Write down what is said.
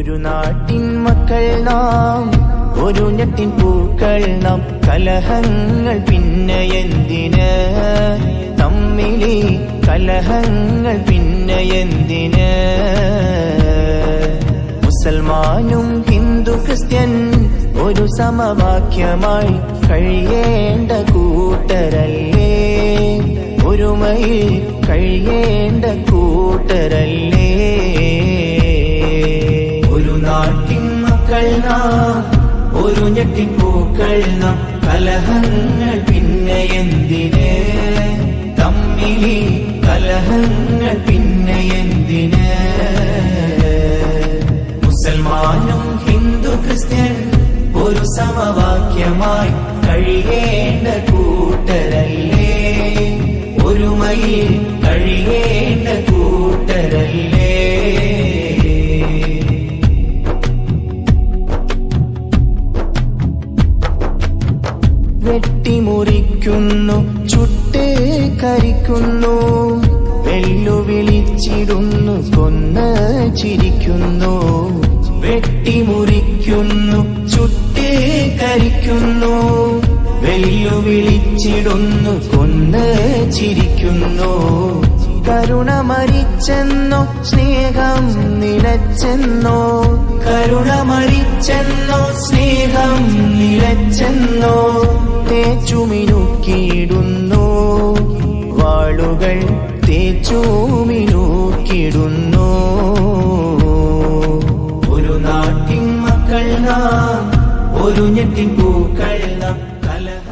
ഒരു നാട്ടിൻ മക്കൾ നാം ഒരു ഞെട്ടിൻ പൂക്കൾ നാം. കലഹങ്ങൾ പിന്നെ എന്തിന്? തമ്മിലി കലഹങ്ങൾ പിന്നെ എന്തിന്? മുസൽമാനും ഹിന്ദു ക്രിസ്ത്യൻ ഒരു സമവാക്യമായി കഴിയേണ്ട കൂട്ടരല്ലേ? ഒരുമയിൽ കഴിയേണ്ട കൂട്ടരല്ലേ? മക്കൾ നാം ഒരു ഞെട്ടിൻ പൂക്കൾ നാം. കലഹങ്ങൾ പിന്നെ എന്തിന്? തമ്മിലി കലഹങ്ങൾ പിന്നെ എന്തിന്? മുസൽമാനും ഹിന്ദു ക്രിസ്ത്യൻ ഒരു സമവാക്യമായി കഴിയേണ്ട കൂട്ടരല്ലേ വെട്ടിമുറിക്കുന്നു ചുട്ടേ കരിക്കുന്നു വെല്ലുവിളിച്ചിടുന്നു കൊന്ന് ചിരിക്കുന്നു വെട്ടിമുറിക്കുന്നു ചുട്ടേ കരിക്കുന്നു വെല്ലുവിളിച്ചിടുന്നു കൊന്ന് ചിരിക്കുന്നു. കരുണ മരിച്ചെന്നോ സ്നേഹം നിലച്ചെന്നോ കരുണ മരിച്ചെന്നോ സ്നേഹം നിലച്ചെന്നോ കൊണ്ടു ഞെട്ടിപ്പൂക്കള്ള കലഹ.